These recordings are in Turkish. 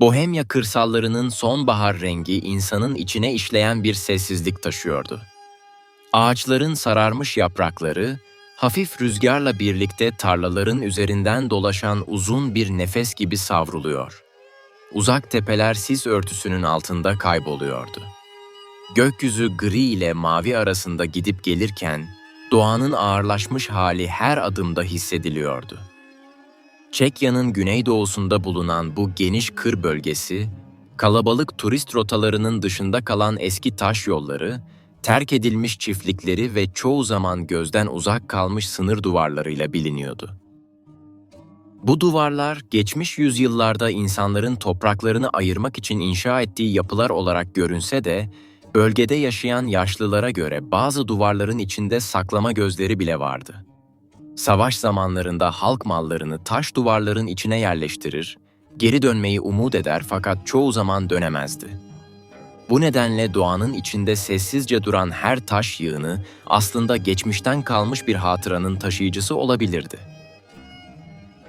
Bohemya kırsallarının sonbahar rengi insanın içine işleyen bir sessizlik taşıyordu. Ağaçların sararmış yaprakları, hafif rüzgarla birlikte tarlaların üzerinden dolaşan uzun bir nefes gibi savruluyor. Uzak tepeler sis örtüsünün altında kayboluyordu. Gökyüzü gri ile mavi arasında gidip gelirken, doğanın ağırlaşmış hali her adımda hissediliyordu. Çekya'nın güneydoğusunda bulunan bu geniş kır bölgesi, kalabalık turist rotalarının dışında kalan eski taş yolları, terk edilmiş çiftlikleri ve çoğu zaman gözden uzak kalmış sınır duvarlarıyla biliniyordu. Bu duvarlar geçmiş yüzyıllarda insanların topraklarını ayırmak için inşa ettiği yapılar olarak görünse de, bölgede yaşayan yaşlılara göre bazı duvarların içinde saklama gözleri bile vardı. Savaş zamanlarında halk mallarını taş duvarların içine yerleştirir, geri dönmeyi umut eder fakat çoğu zaman dönemezdi. Bu nedenle doğanın içinde sessizce duran her taş yığını aslında geçmişten kalmış bir hatıranın taşıyıcısı olabilirdi.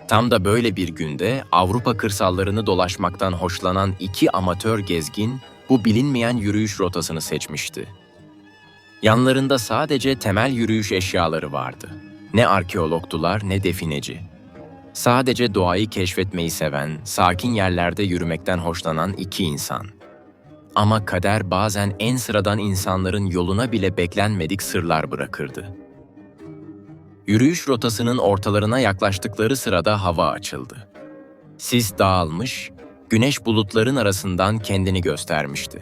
Tam da böyle bir günde Avrupa kırsallarını dolaşmaktan hoşlanan iki amatör gezgin bu bilinmeyen yürüyüş rotasını seçmişti. Yanlarında sadece temel yürüyüş eşyaları vardı. Ne arkeologtular ne defineci. Sadece doğayı keşfetmeyi seven, sakin yerlerde yürümekten hoşlanan iki insan. Ama kader bazen en sıradan insanların yoluna bile beklenmedik sırlar bırakırdı. Yürüyüş rotasının ortalarına yaklaştıkları sırada hava açıldı. Sis dağılmış, güneş bulutların arasından kendini göstermişti.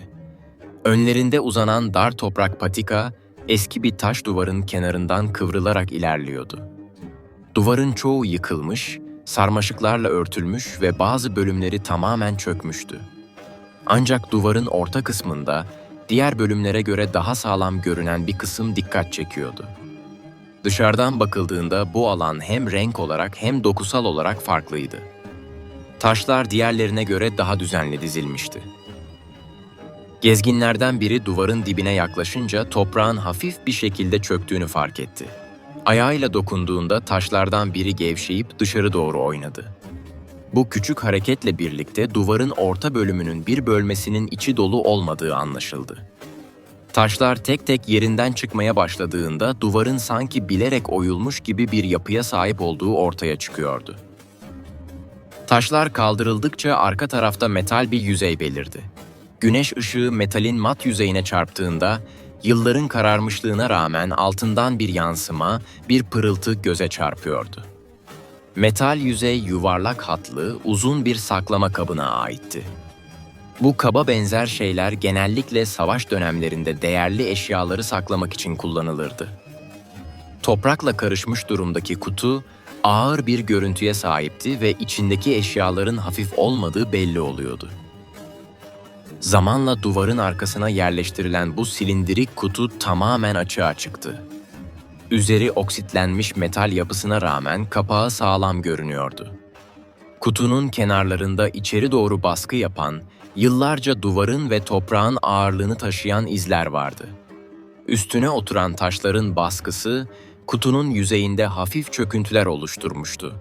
Önlerinde uzanan dar toprak patika, eski bir taş duvarın kenarından kıvrılarak ilerliyordu. Duvarın çoğu yıkılmış, sarmaşıklarla örtülmüş ve bazı bölümleri tamamen çökmüştü. Ancak duvarın orta kısmında diğer bölümlere göre daha sağlam görünen bir kısım dikkat çekiyordu. Dışarıdan bakıldığında bu alan hem renk olarak hem dokusal olarak farklıydı. Taşlar diğerlerine göre daha düzenli dizilmişti. Gezginlerden biri duvarın dibine yaklaşınca toprağın hafif bir şekilde çöktüğünü fark etti. Ayağıyla dokunduğunda taşlardan biri gevşeyip dışarı doğru oynadı. Bu küçük hareketle birlikte duvarın orta bölümünün bir bölmesinin içi dolu olmadığı anlaşıldı. Taşlar tek tek yerinden çıkmaya başladığında duvarın sanki bilerek oyulmuş gibi bir yapıya sahip olduğu ortaya çıkıyordu. Taşlar kaldırıldıkça arka tarafta metal bir yüzey belirdi. Güneş ışığı metalin mat yüzeyine çarptığında yılların kararmışlığına rağmen altından bir yansıma, bir pırıltı göze çarpıyordu. Metal yüzey yuvarlak hatlı, uzun bir saklama kabına aitti. Bu kaba benzer şeyler genellikle savaş dönemlerinde değerli eşyaları saklamak için kullanılırdı. Toprakla karışmış durumdaki kutu ağır bir görüntüye sahipti ve içindeki eşyaların hafif olmadığı belli oluyordu. Zamanla duvarın arkasına yerleştirilen bu silindirik kutu tamamen açığa çıktı. Üzeri oksitlenmiş metal yapısına rağmen kapağı sağlam görünüyordu. Kutunun kenarlarında içeri doğru baskı yapan, yıllarca duvarın ve toprağın ağırlığını taşıyan izler vardı. Üstüne oturan taşların baskısı, kutunun yüzeyinde hafif çöküntüler oluşturmuştu.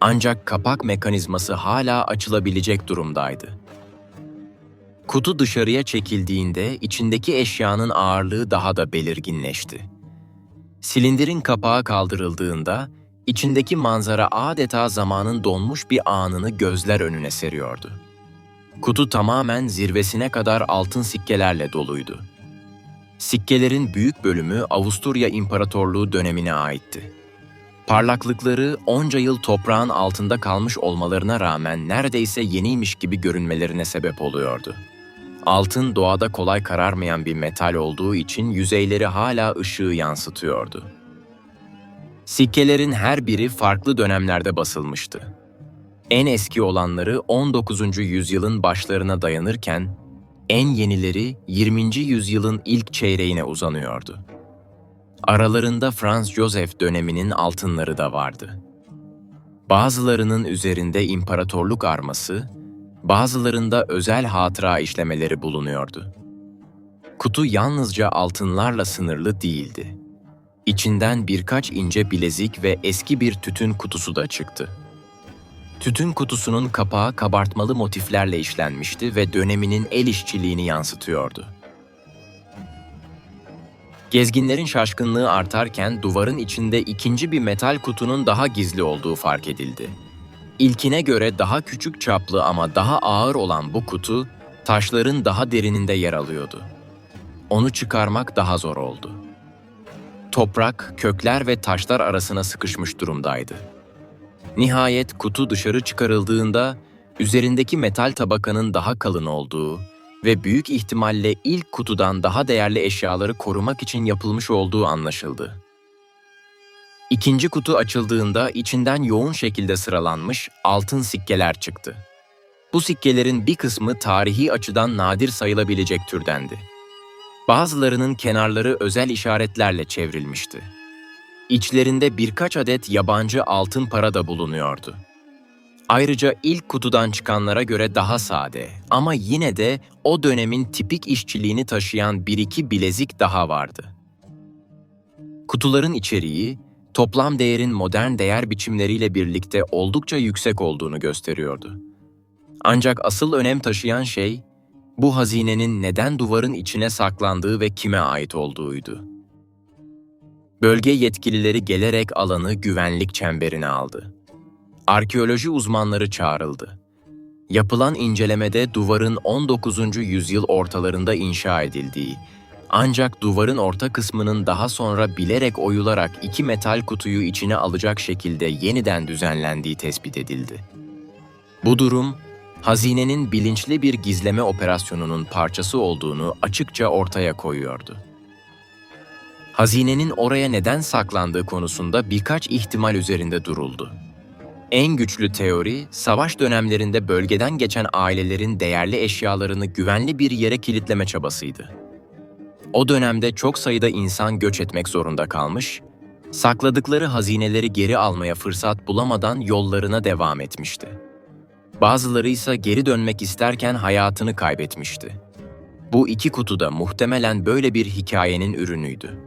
Ancak kapak mekanizması hala açılabilecek durumdaydı. Kutu dışarıya çekildiğinde içindeki eşyanın ağırlığı daha da belirginleşti. Silindirin kapağı kaldırıldığında içindeki manzara adeta zamanın donmuş bir anını gözler önüne seriyordu. Kutu tamamen zirvesine kadar altın sikkelerle doluydu. Sikkelerin büyük bölümü Avusturya İmparatorluğu dönemine aitti. Parlaklıkları onca yıl toprağın altında kalmış olmalarına rağmen neredeyse yeniymiş gibi görünmelerine sebep oluyordu. Altın doğada kolay kararmayan bir metal olduğu için yüzeyleri hala ışığı yansıtıyordu. Sikkelerin her biri farklı dönemlerde basılmıştı. En eski olanları 19. yüzyılın başlarına dayanırken, en yenileri 20. yüzyılın ilk çeyreğine uzanıyordu. Aralarında Franz Joseph döneminin altınları da vardı. Bazılarının üzerinde imparatorluk arması, bazılarında özel hatıra işlemeleri bulunuyordu. Kutu yalnızca altınlarla sınırlı değildi. İçinden birkaç ince bilezik ve eski bir tütün kutusu da çıktı. Tütün kutusunun kapağı kabartmalı motiflerle işlenmişti ve döneminin el işçiliğini yansıtıyordu. Gezginlerin şaşkınlığı artarken duvarın içinde ikinci bir metal kutunun daha gizli olduğu fark edildi. İlkine göre daha küçük çaplı ama daha ağır olan bu kutu, taşların daha derininde yer alıyordu. Onu çıkarmak daha zor oldu. Toprak, kökler ve taşlar arasına sıkışmış durumdaydı. Nihayet kutu dışarı çıkarıldığında üzerindeki metal tabakanın daha kalın olduğu ve büyük ihtimalle ilk kutudan daha değerli eşyaları korumak için yapılmış olduğu anlaşıldı. İkinci kutu açıldığında içinden yoğun şekilde sıralanmış altın sikkeler çıktı. Bu sikkelerin bir kısmı tarihi açıdan nadir sayılabilecek türdendi. Bazılarının kenarları özel işaretlerle çevrilmişti. İçlerinde birkaç adet yabancı altın para da bulunuyordu. Ayrıca ilk kutudan çıkanlara göre daha sade ama yine de o dönemin tipik işçiliğini taşıyan bir iki bilezik daha vardı. Kutuların içeriği, toplam değerin modern değer biçimleriyle birlikte oldukça yüksek olduğunu gösteriyordu. Ancak asıl önem taşıyan şey, bu hazinenin neden duvarın içine saklandığı ve kime ait olduğuydu. Bölge yetkilileri gelerek alanı güvenlik çemberine aldı. Arkeoloji uzmanları çağrıldı. Yapılan incelemede duvarın 19. yüzyıl ortalarında inşa edildiği, ancak duvarın orta kısmının daha sonra bilerek oyularak iki metal kutuyu içine alacak şekilde yeniden düzenlendiği tespit edildi. Bu durum, hazinenin bilinçli bir gizleme operasyonunun parçası olduğunu açıkça ortaya koyuyordu. Hazinenin oraya neden saklandığı konusunda birkaç ihtimal üzerinde duruldu. En güçlü teori, savaş dönemlerinde bölgeden geçen ailelerin değerli eşyalarını güvenli bir yere kilitleme çabasıydı. O dönemde çok sayıda insan göç etmek zorunda kalmış, sakladıkları hazineleri geri almaya fırsat bulamadan yollarına devam etmişti. Bazıları ise geri dönmek isterken hayatını kaybetmişti. Bu iki kutu da muhtemelen böyle bir hikayenin ürünüydü.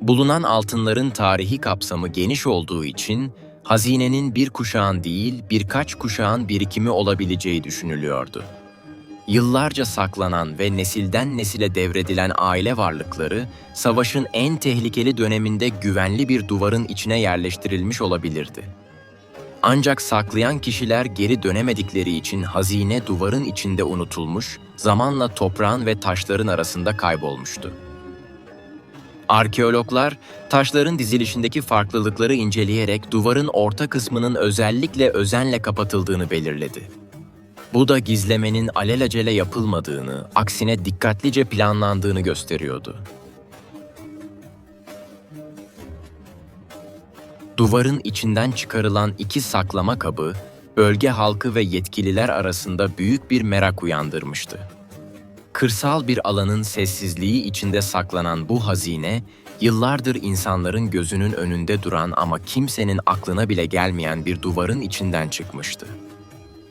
Bulunan altınların tarihi kapsamı geniş olduğu için hazinenin bir kuşağın değil birkaç kuşağın birikimi olabileceği düşünülüyordu. Yıllarca saklanan ve nesilden nesile devredilen aile varlıkları, savaşın en tehlikeli döneminde güvenli bir duvarın içine yerleştirilmiş olabilirdi. Ancak saklayan kişiler geri dönemedikleri için hazine duvarın içinde unutulmuş, zamanla toprağın ve taşların arasında kaybolmuştu. Arkeologlar, taşların dizilişindeki farklılıkları inceleyerek duvarın orta kısmının özellikle özenle kapatıldığını belirledi. Bu da gizlemenin alelacele yapılmadığını, aksine dikkatlice planlandığını gösteriyordu. Duvarın içinden çıkarılan iki saklama kabı, bölge halkı ve yetkililer arasında büyük bir merak uyandırmıştı. Kırsal bir alanın sessizliği içinde saklanan bu hazine, yıllardır insanların gözünün önünde duran ama kimsenin aklına bile gelmeyen bir duvarın içinden çıkmıştı.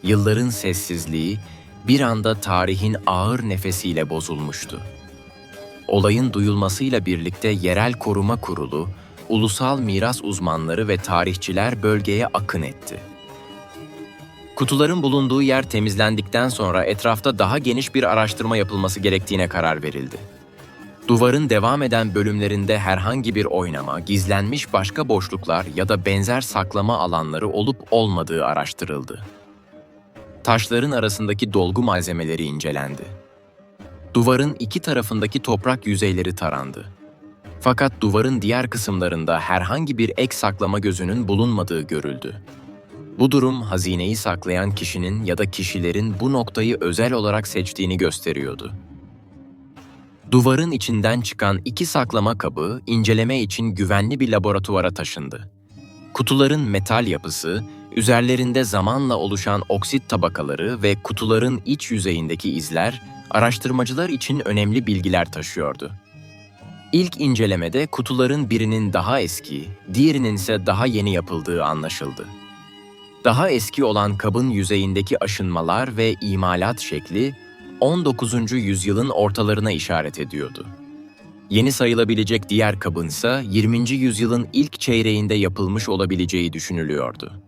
Yılların sessizliği bir anda tarihin ağır nefesiyle bozulmuştu. Olayın duyulmasıyla birlikte yerel koruma kurulu, ulusal miras uzmanları ve tarihçiler bölgeye akın etti. Kutuların bulunduğu yer temizlendikten sonra etrafta daha geniş bir araştırma yapılması gerektiğine karar verildi. Duvarın devam eden bölümlerinde herhangi bir oynama, gizlenmiş başka boşluklar ya da benzer saklama alanları olup olmadığı araştırıldı. Taşların arasındaki dolgu malzemeleri incelendi. Duvarın iki tarafındaki toprak yüzeyleri tarandı. Fakat duvarın diğer kısımlarında herhangi bir ek saklama gözünün bulunmadığı görüldü. Bu durum hazineyi saklayan kişinin ya da kişilerin bu noktayı özel olarak seçtiğini gösteriyordu. Duvarın içinden çıkan iki saklama kabı inceleme için güvenli bir laboratuvara taşındı. Kutuların metal yapısı, üzerlerinde zamanla oluşan oksit tabakaları ve kutuların iç yüzeyindeki izler araştırmacılar için önemli bilgiler taşıyordu. İlk incelemede kutuların birinin daha eski, diğerinin ise daha yeni yapıldığı anlaşıldı. Daha eski olan kabın yüzeyindeki aşınmalar ve imalat şekli 19. yüzyılın ortalarına işaret ediyordu. Yeni sayılabilecek diğer kabın ise 20. yüzyılın ilk çeyreğinde yapılmış olabileceği düşünülüyordu.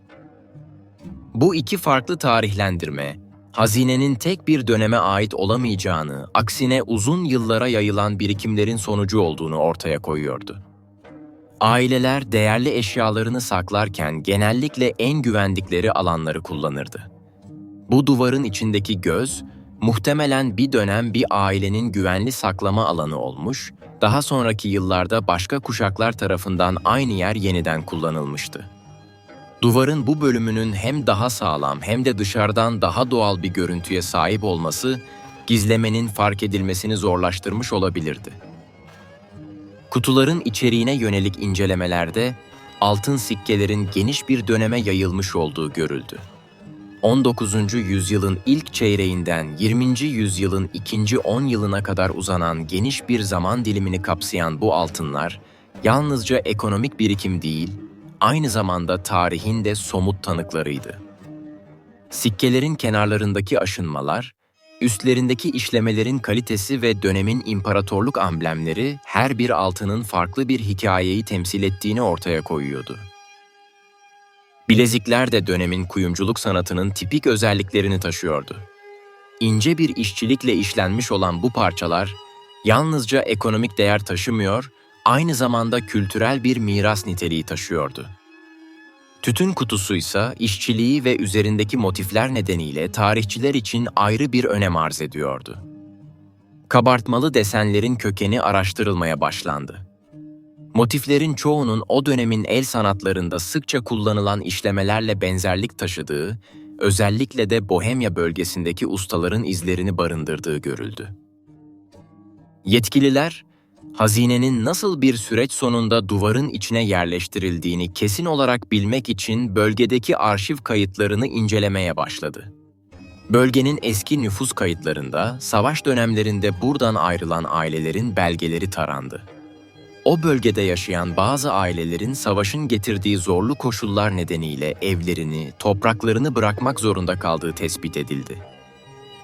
Bu iki farklı tarihlendirme, hazinenin tek bir döneme ait olamayacağını, aksine uzun yıllara yayılan birikimlerin sonucu olduğunu ortaya koyuyordu. Aileler değerli eşyalarını saklarken genellikle en güvendikleri alanları kullanırdı. Bu duvarın içindeki göz, muhtemelen bir dönem bir ailenin güvenli saklama alanı olmuş, daha sonraki yıllarda başka kuşaklar tarafından aynı yer yeniden kullanılmıştı. Duvarın bu bölümünün hem daha sağlam hem de dışarıdan daha doğal bir görüntüye sahip olması, gizlemenin fark edilmesini zorlaştırmış olabilirdi. Kutuların içeriğine yönelik incelemelerde altın sikkelerin geniş bir döneme yayılmış olduğu görüldü. 19. yüzyılın ilk çeyreğinden 20. yüzyılın ikinci 10 yılına kadar uzanan geniş bir zaman dilimini kapsayan bu altınlar, yalnızca ekonomik birikim değil, aynı zamanda tarihin de somut tanıklarıydı. Sikkelerin kenarlarındaki aşınmalar, üstlerindeki işlemelerin kalitesi ve dönemin imparatorluk amblemleri her bir altının farklı bir hikayeyi temsil ettiğini ortaya koyuyordu. Bilezikler de dönemin kuyumculuk sanatının tipik özelliklerini taşıyordu. İnce bir işçilikle işlenmiş olan bu parçalar, yalnızca ekonomik değer taşımıyor, aynı zamanda kültürel bir miras niteliği taşıyordu. Tütün kutusu ise işçiliği ve üzerindeki motifler nedeniyle tarihçiler için ayrı bir önem arz ediyordu. Kabartmalı desenlerin kökeni araştırılmaya başlandı. Motiflerin çoğunun o dönemin el sanatlarında sıkça kullanılan işlemelerle benzerlik taşıdığı, özellikle de Bohemya bölgesindeki ustaların izlerini barındırdığı görüldü. Yetkililer, hazinenin nasıl bir süreç sonunda duvarın içine yerleştirildiğini kesin olarak bilmek için bölgedeki arşiv kayıtlarını incelemeye başladı. Bölgenin eski nüfus kayıtlarında savaş dönemlerinde buradan ayrılan ailelerin belgeleri tarandı. O bölgede yaşayan bazı ailelerin savaşın getirdiği zorlu koşullar nedeniyle evlerini, topraklarını bırakmak zorunda kaldığı tespit edildi.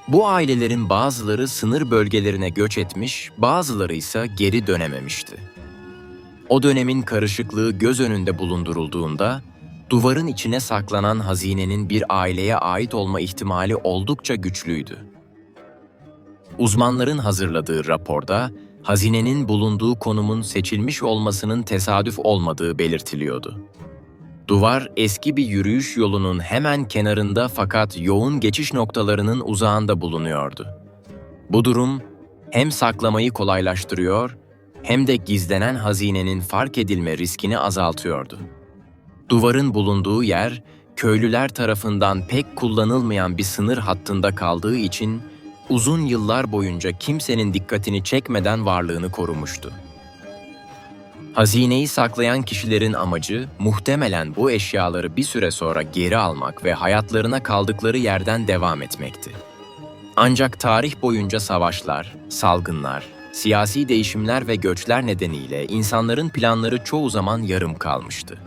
Bu ailelerin bazıları sınır bölgelerine göç etmiş, bazıları ise geri dönememişti. O dönemin karışıklığı göz önünde bulundurulduğunda, duvarın içine saklanan hazinenin bir aileye ait olma ihtimali oldukça güçlüydü. Uzmanların hazırladığı raporda, hazinenin bulunduğu konumun seçilmiş olmasının tesadüf olmadığı belirtiliyordu. Duvar eski bir yürüyüş yolunun hemen kenarında fakat yoğun geçiş noktalarının uzağında bulunuyordu. Bu durum hem saklamayı kolaylaştırıyor hem de gizlenen hazinenin fark edilme riskini azaltıyordu. Duvarın bulunduğu yer köylüler tarafından pek kullanılmayan bir sınır hattında kaldığı için uzun yıllar boyunca kimsenin dikkatini çekmeden varlığını korumuştu. Hazineyi saklayan kişilerin amacı muhtemelen bu eşyaları bir süre sonra geri almak ve hayatlarına kaldıkları yerden devam etmekti. Ancak tarih boyunca savaşlar, salgınlar, siyasi değişimler ve göçler nedeniyle insanların planları çoğu zaman yarım kalmıştı.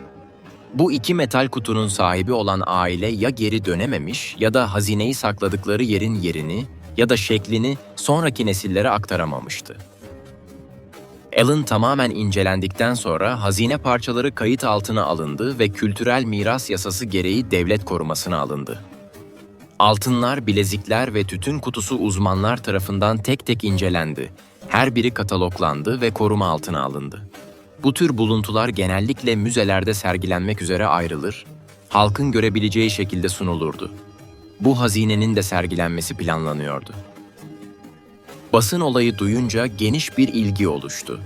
Bu iki metal kutunun sahibi olan aile ya geri dönememiş ya da hazineyi sakladıkları yerin yerini ya da şeklini sonraki nesillere aktaramamıştı. Allen tamamen incelendikten sonra hazine parçaları kayıt altına alındı ve kültürel miras yasası gereği devlet korumasına alındı. Altınlar, bilezikler ve tütün kutusu uzmanlar tarafından tek tek incelendi. Her biri kataloglandı ve koruma altına alındı. Bu tür buluntular genellikle müzelerde sergilenmek üzere ayrılır, halkın görebileceği şekilde sunulurdu. Bu hazinenin de sergilenmesi planlanıyordu. Basın olayı duyunca geniş bir ilgi oluştu.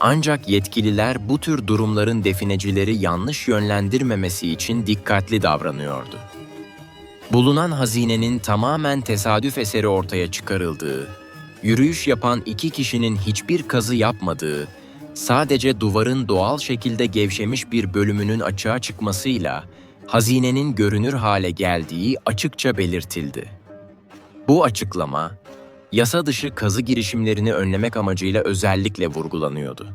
Ancak yetkililer bu tür durumların definecileri yanlış yönlendirmemesi için dikkatli davranıyordu. Bulunan hazinenin tamamen tesadüf eseri ortaya çıkarıldığı, yürüyüş yapan iki kişinin hiçbir kazı yapmadığı, sadece duvarın doğal şekilde gevşemiş bir bölümünün açığa çıkmasıyla hazinenin görünür hale geldiği açıkça belirtildi. Bu açıklama, yasa dışı kazı girişimlerini önlemek amacıyla özellikle vurgulanıyordu.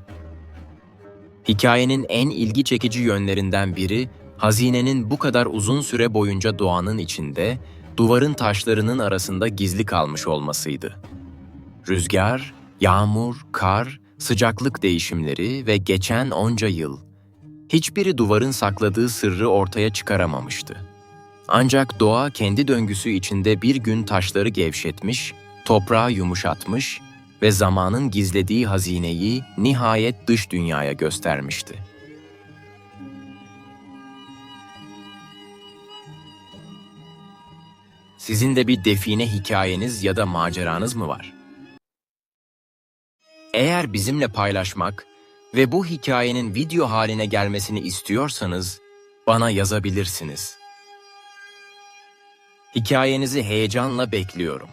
Hikayenin en ilgi çekici yönlerinden biri, hazinenin bu kadar uzun süre boyunca doğanın içinde, duvarın taşlarının arasında gizli kalmış olmasıydı. Rüzgar, yağmur, kar, sıcaklık değişimleri ve geçen onca yıl, hiçbiri duvarın sakladığı sırrı ortaya çıkaramamıştı. Ancak doğa kendi döngüsü içinde bir gün taşları gevşetmiş, toprağı yumuşatmış ve zamanın gizlediği hazineyi nihayet dış dünyaya göstermişti. Sizin de bir define hikayeniz ya da maceranız mı var? Eğer bizimle paylaşmak ve bu hikayenin video haline gelmesini istiyorsanız bana yazabilirsiniz. Hikayenizi heyecanla bekliyorum.